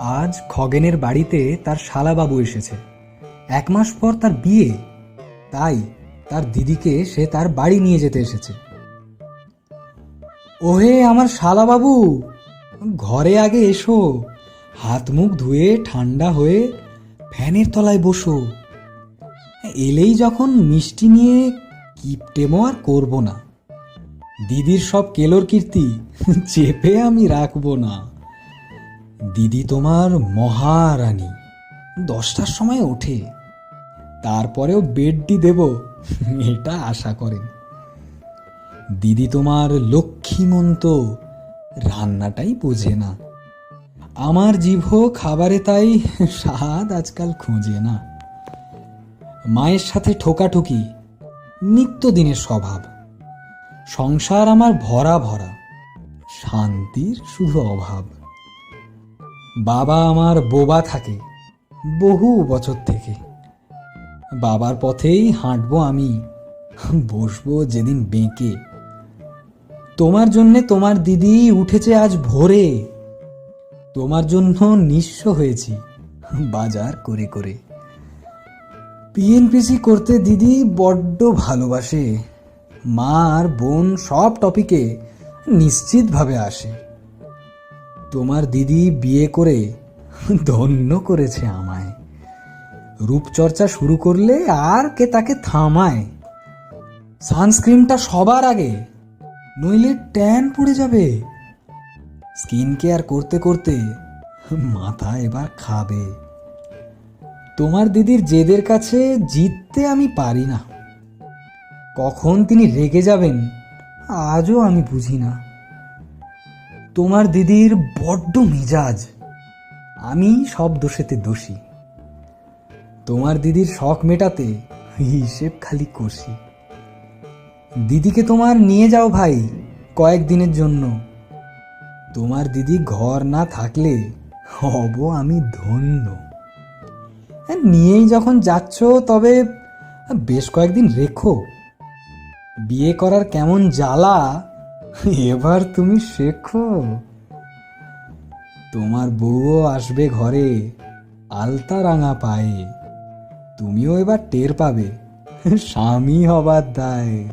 আজ খগেনের বাড়িতে তার শালাবাবু এসেছে। এক মাস পর তার বিয়ে। তাই তার দিদিকে সে তার বাড়ি নিয়ে যেতে এসেছে। ওহে আমার শালাবাবু, ঘরে আগে এসো। হাত মুখ ধুয়ে ঠান্ডা হয়ে ফ্যানের তলায় বসো। এলেই যখন মিষ্টি নিয়ে কিপটেমো আর করব না। দিদির সব কেলোর কীর্তি চেপে আমি রাখব না। দিদি তোমার মহারানী। দশটার সময় ওঠে। তারপরেও বেডটি দেব, এটা আশা করেন। দিদি তোমার লক্ষ্মীমন্ত, রান্নাটাই বোঝে না। আমার জিভ খাবারে তাই স্বাদ আজকাল খুঁজে না। মায়ের সাথে ঠোকাঠুকি, নিত্যদিনের স্বভাব। সংসার আমার ভরা ভরা, শান্তির শুধু অভাব। বাবা আমার বোবা থাকে, বহু বছর থেকে। বাবার পথেই হাঁটবো আমি, বসবো যেদিন বেঁকে। তোমার জন্যে তোমার দিদি উঠেছে আজ ভোরে। তোমার জন্য নিঃস্ব হয়েছি, বাজার করে করে। পিএনপিসি করতে দিদি বড্ড ভালোবাসে। মা আর বোন সব টপিকে নিশ্চিতভাবে আসে। তোমার দিদি বিয়ে করে ধন্য করেছে আমায়। রূপচর্চা শুরু করলে আর কে তাকে থামায়। সানস্ক্রিনটা সবার আগে, নইলে ট্যান পড়ে যাবে। স্কিন কেয়ার করতে করতে মাথা এবার খাবে। তোমার দিদির জেদের কাছে জিততে আমি পারি না। কখন তিনি রেগে যাবেন, আজও আমি বুঝি না। তোমার দিদির বড্ড মিজাজ। আমি সব দোষেতে দোষী। তোমার দিদির শখ মেটাতে হিসেব খালি কষি। দিদিকে তোমার নিয়ে যাও ভাই কয়েকদিনের জন্য। তোমার দিদি ঘর না থাকলে হব আমি ধন্য। হ্যাঁ, নিয়েই যখন যাচ্ছ তবে বেশ কয়েকদিন রেখো। বিয়ে করার কেমন জ্বালা এবার তুমি শেখো। তোমার বউও আসবে ঘরে, আলতা রাঙা পায়ে। তুমিও এবার টের পাবে, স্বামী হবার দায়।